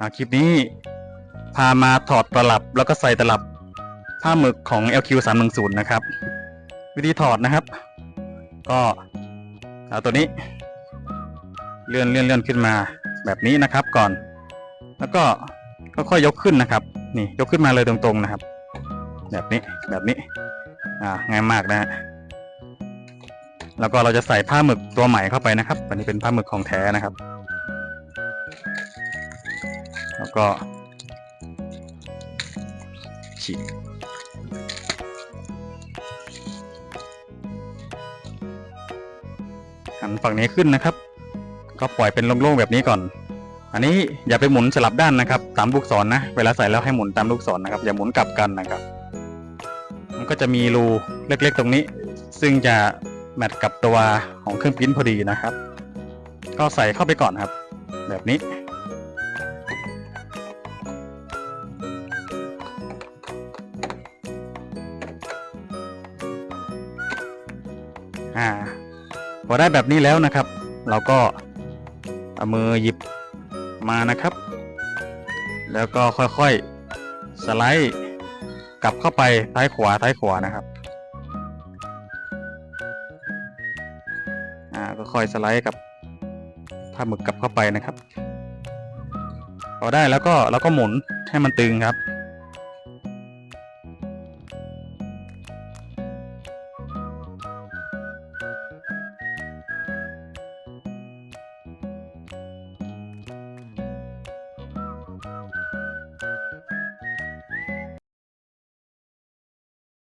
อาคลิปนี้ พามาถอดตลับแล้วก็ใส่ตลับผ้าหมึกของ LQ 3 1 0 นะครับ วิธีถอดนะครับ ก็เอาตัวนี้ เลื่อนเลื่อนเลื่อนขึ้นมาแบบนี้นะครับก่อน แล้วก็ค่อยๆยกขึ้นนะครับ นี่ยกขึ้นมาเลยตรงๆนะครับ แบบนี้แบบนี้ อ่าง่ายมากนะฮะแล้วก็เราจะใส่ผ้าหมึกตัวใหม่เข้าไปนะครับ อันนี้เป็นผ้าหมึกของแท้นะครับ แล้วก็ฉีกหันฝั่งนี้ขึ้นนะครับ ก็ปล่อยเป็นโล่งๆแบบนี้ก่อน อันนี้อย่าไปหมุนสลับด้านนะครับ ตามลูกศรนะเวลาใส่แล้วให้หมุนตามลูกศรนะครับ อย่าหมุนกลับกันนะครับ มันก็จะมีรูเล็กๆตรงนี้ ซึ่งจะแมทกับตัวของเครื่องปริ้นพอดีนะครับ ก็ใส่เข้าไปก่อนครับ แบบนี้ อ่าพอได้แบบนี้แล้วนะครับ เราก็เอามือหยิบมานะครับ แล้วก็ค่อยๆสไลด์กลับเข้าไปท้ายขวาท้ายขวานะครับอ่าก็ค่อยสไลด์กับผ้าหมึกกลับเข้าไปนะครับ พอได้แล้วก็เราก็หมุนให้มันตึงครับ